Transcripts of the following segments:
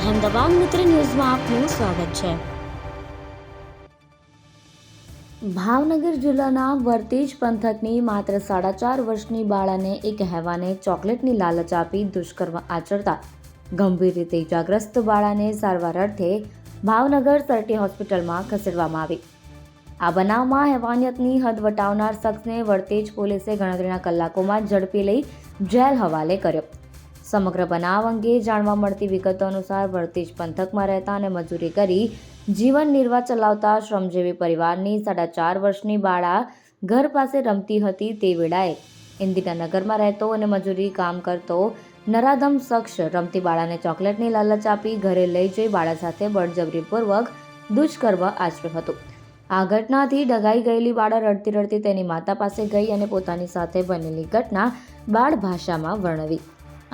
અહેમદાબાદ મિત્ર ન્યૂઝમાં આપનું સ્વાગત છે. ભાવનગર જિલ્લાના વર્તેજ પંથકની માત્ર સાડા ચાર વર્ષની બાળાને એક હેવાને ચોકલેટની લાલચ આપી દુષ્કર્મ આચરતા ગંભીર રીતે ઇજાગ્રસ્ત બાળાને સારવાર અર્થે ભાવનગર સરટી હોસ્પિટલમાં ખસેડવામાં આવી. આ બનાવમાં હેવાનિયતની હદ વટાવનાર શખ્સને વર્તેજ પોલીસે ગણતરીના કલાકોમાં ઝડપી લઈ જેલ હવાલે કર્યો. સમગ્ર બનાવ અંગે જાણવા મળતી વિગતો અનુસાર વર્તીજ પંથકમાં રહેતા અને મજૂરી કરી જીવન નિર્વાહ ચલાવતા શ્રમજીવી પરિવારની સાડા ચાર વર્ષની બાળા ઘર પાસે રમતી હતી તે વેળાએ. ઇન્દિરાનગરમાં રહેતો અને મજૂરી કામ કરતો નરાધમ શખ્સ રમતી બાળાને ચોકલેટની લાલચ આપી ઘરે લઈ જઈ બાળા સાથે બળજબરીપૂર્વક દુષ્કર્મ આચર્યું હતું. આ ઘટનાથી ડગાઈ ગયેલી બાળા રડતી રડતી તેની માતા પાસે ગઈ અને પોતાની સાથે બનેલી ઘટના બાળ ભાષામાં વર્ણવી.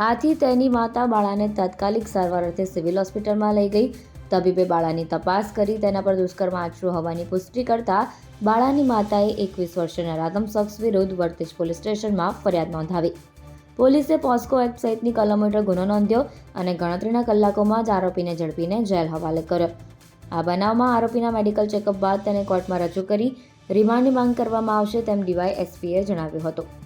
આથી તેની માતા બાળાને તાત્કાલિક સારવાર અર્થે સિવિલ હોસ્પિટલમાં લઈ ગઈ. તબીબે બાળાની તપાસ કરી તેના પર દુષ્કર્મ આચર્યું હોવાની પુષ્ટિ કરતા બાળાની માતાએ એકવીસ વર્ષના રાધમ શખ્સ વિરુદ્ધ વર્તેજ પોલીસ સ્ટેશનમાં ફરિયાદ નોંધાવી. પોલીસે પોસ્કો એક્ટ સહિતની કલમો હેઠળ ગુનો નોંધ્યો અને ગણતરીના કલાકોમાં જ આરોપીને ઝડપીને જેલ હવાલે કર્યો. આ બનાવમાં આરોપીના મેડિકલ ચેકઅપ બાદ તેને કોર્ટમાં રજૂ કરી રિમાન્ડની માંગ કરવામાં આવશે તેમ ડીવાય એસપીએ જણાવ્યું હતું.